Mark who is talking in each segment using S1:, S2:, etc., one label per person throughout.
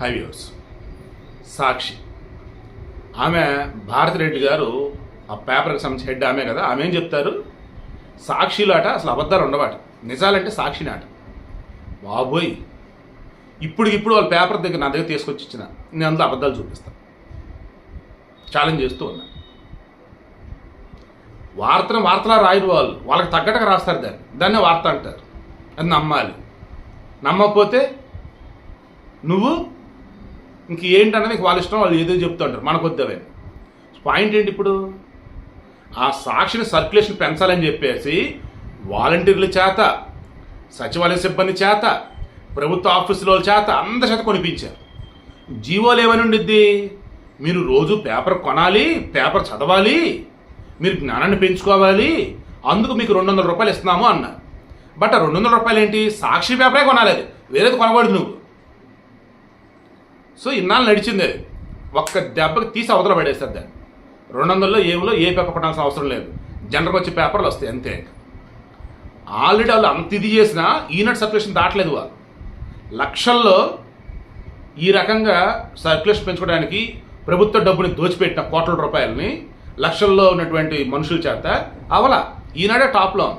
S1: High viewers సాక్షి. ఆమె భారతిరెడ్డి గారు ఆ పేపర్కి సంబంధించి హెడ్ ఆమె కదా ఆమె ఏం చెప్తారు? సాక్షిలో అట అసలు అబద్ధాలు ఉండవాట. నిజాలంటే సాక్షిని ఆట బాబోయ్. ఇప్పుడు ఇప్పుడు వాళ్ళ పేపర్ దగ్గర నా దగ్గర తీసుకొచ్చి ఇచ్చిన నేను అందులో అబద్ధాలు చూపిస్తాను ఛాలెంజ్ చేస్తూ ఉన్నా. వార్తను వార్తలా రాయరు వాళ్ళు. వాళ్ళకి తగ్గట్టుగా రాస్తారు దాన్ని. దాన్నే వార్త అంటారు. అది నమ్మాలి. నమ్మకపోతే నువ్వు ఇంక ఏంటన్నది వాళ్ళ ఇష్టం వాళ్ళు ఏదో చెప్తూ ఉంటారు మనకు పాయింట్ ఏంటి ఇప్పుడు? ఆ సాక్షిని సర్క్యులేషన్ పెంచాలని చెప్పేసి వాలంటీర్ల చేత సచివాలయ సిబ్బంది చేత ప్రభుత్వ ఆఫీసుల చేత అందరి చేత కొనిపించారు. జీవోలు ఏమని ఉండిద్ది. మీరు రోజు పేపర్ కొనాలి పేపర్ చదవాలి మీరు జ్ఞానాన్ని పెంచుకోవాలి అందుకు మీకు రెండు వందల రూపాయలు ఇస్తున్నాము అన్నారు. బట్ ఆ రెండు వందల రూపాయలు ఏంటి సాక్షి పేపరే కొనాలి అది. వేరేది కొనకూడదు నువ్వు. సో ఇన్నాళ్ళు నడిచింది అది. ఒక్క దెబ్బకి తీసి అవతల పడేస్తారు దాన్ని. రెండు వందల్లో ఏమిలో ఏ పేపర్ కొట్టాల్సిన అవసరం లేదు. జనరల్ వచ్చే పేపర్లు వస్తాయి అంతే ఆల్రెడీ వాళ్ళు అంత ఇది చేసినా ఈనాడు సర్క్యులేషన్ దాటలేదు వాళ్ళు. లక్షల్లో ఈ రకంగా సర్క్యులేషన్ పెంచుకోవడానికి ప్రభుత్వ డబ్బుని దోచిపెట్టిన కోట్ల రూపాయలని లక్షల్లో ఉన్నటువంటి మనుషుల చేత అవల. ఈనాడే టాప్లో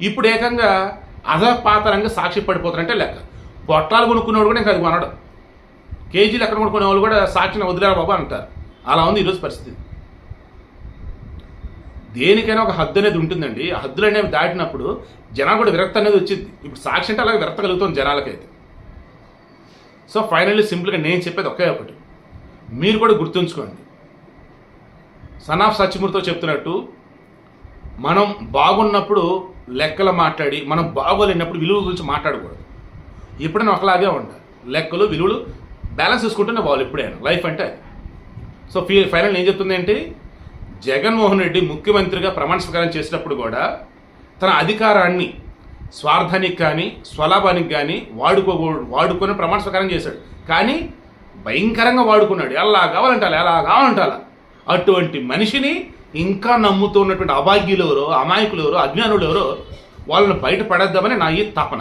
S1: ఇప్పుడు ఏకంగా అధపాతరంగా సాక్షి పడిపోతారంటే లెక్క. పొట్టాలు కొనుక్కున్నాడు కూడా ఇంకా అది కొనడం. కేజీలు ఎక్కడ కొనుక్కునే వాళ్ళు కూడా సాక్షిని వదిలేరు బాబు అంటారు. అలా ఉంది ఈరోజు పరిస్థితి. దేనికైనా ఒక హద్దు అనేది ఉంటుందండి. ఆ హద్దులు అనేవి దాటినప్పుడు జనాలు కూడా విరక్త అనేది వచ్చింది. ఇప్పుడు సాక్షి అంటే అలాగే విరక్త కలుగుతుంది జనాలకైతే. సో ఫైనల్లీ సింపుల్గా నేను చెప్పేది ఒకే ఒకటి. మీరు కూడా గుర్తుంచుకోండి. సన్ ఆఫ్ సత్యమూర్తితో చెప్తున్నట్టు మనం బాగున్నప్పుడు లెక్కలు మాట్లాడి మనం బాగోలేనప్పుడు విలువ గురించి మాట్లాడకూడదు. ఎప్పుడైనా ఒకలాగే ఉండాలి. లెక్కలు విలువలు బ్యాలెన్స్ చూసుకుంటేనే వాళ్ళు ఎప్పుడైనా లైఫ్ అంటే అది. సో ఫీ ఫైనల్ ఏం చెప్తుంది ఏంటి? జగన్మోహన్ రెడ్డి ముఖ్యమంత్రిగా ప్రమాణ స్వీకారం చేసినప్పుడు కూడా తన అధికారాన్ని స్వార్థానికి కానీ స్వలాభానికి కానీ వాడుకో వాడుకొని ప్రమాణ స్వీకారం చేశాడు. కానీ భయంకరంగా వాడుకున్నాడు. ఎలా కావాలంటే ఎలా కావాలంటాలా? అటువంటి మనిషిని ఇంకా నమ్ముతూ ఉన్నటువంటి అభాగ్యులు ఎవరో అమాయకులు ఎవరో అజ్ఞానులు ఎవరో వాళ్ళని బయట పడేద్దామని నా ఈ తపన.